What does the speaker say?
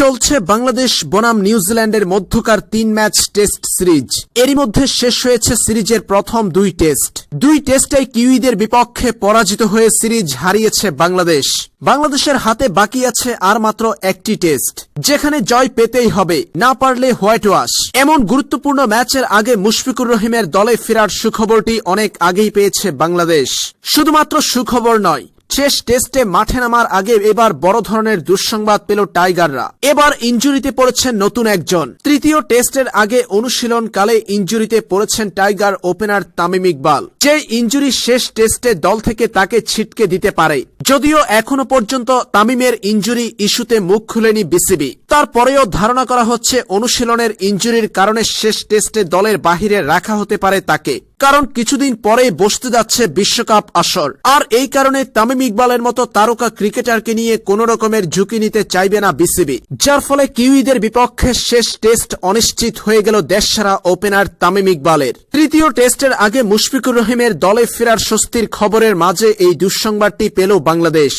চলছে বাংলাদেশ বনাম নিউজিল্যান্ডের মধ্যকার তিন ম্যাচ টেস্ট সিরিজ। এরই মধ্যে শেষ হয়েছে সিরিজের প্রথম দুই টেস্ট। দুই টেস্টে কিউইদের বিপক্ষে পরাজিত হয়ে সিরিজ হারিয়েছে বাংলাদেশ। বাংলাদেশের হাতে বাকি আছে আর মাত্র একটি টেস্ট, যেখানে জয় পেতেই হবে, না পারলে হোয়াইট ওয়াশ। এমন গুরুত্বপূর্ণ ম্যাচের আগে মুশফিকুর রহিমের দলে ফেরার সুখবরটি অনেক আগেই পেয়েছে বাংলাদেশ। শুধুমাত্র সুখবর নয় শেষ টেস্টে মাঠে নামার আগে এবার বড় ধরনের দুঃসংবাদ পেল টাইগাররা। এবার ইঞ্জুরিতে পড়েছেন নতুন একজন। তৃতীয় টেস্টের আগে অনুশীলনকালে ইঞ্জুরিতে পড়েছেন টাইগার ওপেনার তামিম ইকবাল। যে ইঞ্জুরি শেষ টেস্টে দল থেকে তাকে ছিটকে দিতে পারে। যদিও এখনও পর্যন্ত তামিমের ইঞ্জুরি ইস্যুতে মুখ খুলেনি বিসিবি। তারপরেও ধারণা করা হচ্ছে, অনুশীলনের ইঞ্জুরির কারণে শেষ টেস্টে দলের বাহিরে রাখা হতে পারে তাকে। কারণ কিছুদিন পরেই বসতে যাচ্ছে বিশ্বকাপ আসর। আর এই কারণে তামিম ইকবালের মতো তারকা ক্রিকেটারকে নিয়ে কোন রকমের ঝুঁকি নিতে চাইবে না বিসিবি। যার ফলে কিউইদের বিপক্ষে শেষ টেস্ট অনিশ্চিত হয়ে গেল দেশসারা ওপেনার তামিম ইকবালের। তৃতীয় টেস্টের আগে মুশফিকুর রহিমের দলে ফেরার স্বস্তির খবরের মাঝে এই দুঃসংবাদটি পেল বাংলাদেশ।